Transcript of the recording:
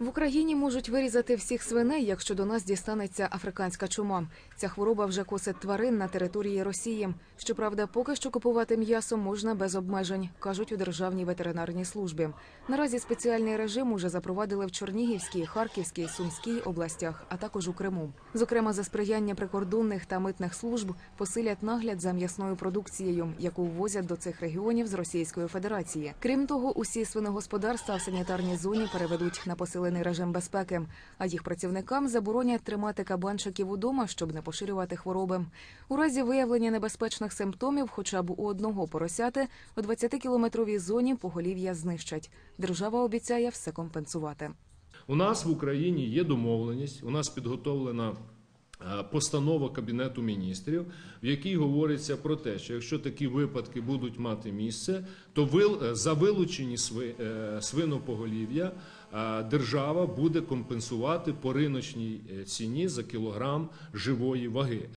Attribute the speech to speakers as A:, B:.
A: В Україні можуть вирізати всіх свиней, якщо до нас дістанеться африканська чума. Ця хвороба вже косить тварин на території Росії. Щоправда, поки що купувати м'ясо можна без обмежень, кажуть у державній ветеринарній службі. Наразі спеціальний режим уже запровадили в Чернігівській, Харківській, Сумській областях, а також у Криму. Зокрема, за сприяння прикордонних та митних служб посилять нагляд за м'ясною продукцією, яку ввозять до цих регіонів з Російської Федерації. Крім того, усі свиногосподарства в санітарній зоні переведуть на посилений режим безпеки, а їх працівникам заборонять тримати кабанчиків удома, щоб не поширювати хвороби. У разі виявлення небезпечних симптомів, хоча б у одного поросяти, у 20-кілометровій зоні поголів'я знищать. Держава обіцяє все компенсувати.
B: У нас в Україні є домовленість, у нас підготовлена постанова Кабінету міністрів, в якій говориться про те, що якщо такі випадки будуть мати місце, то е, за вилучені е, свинопоголів'я е, держава буде компенсувати по риночній е, ціні за кілограм живої ваги.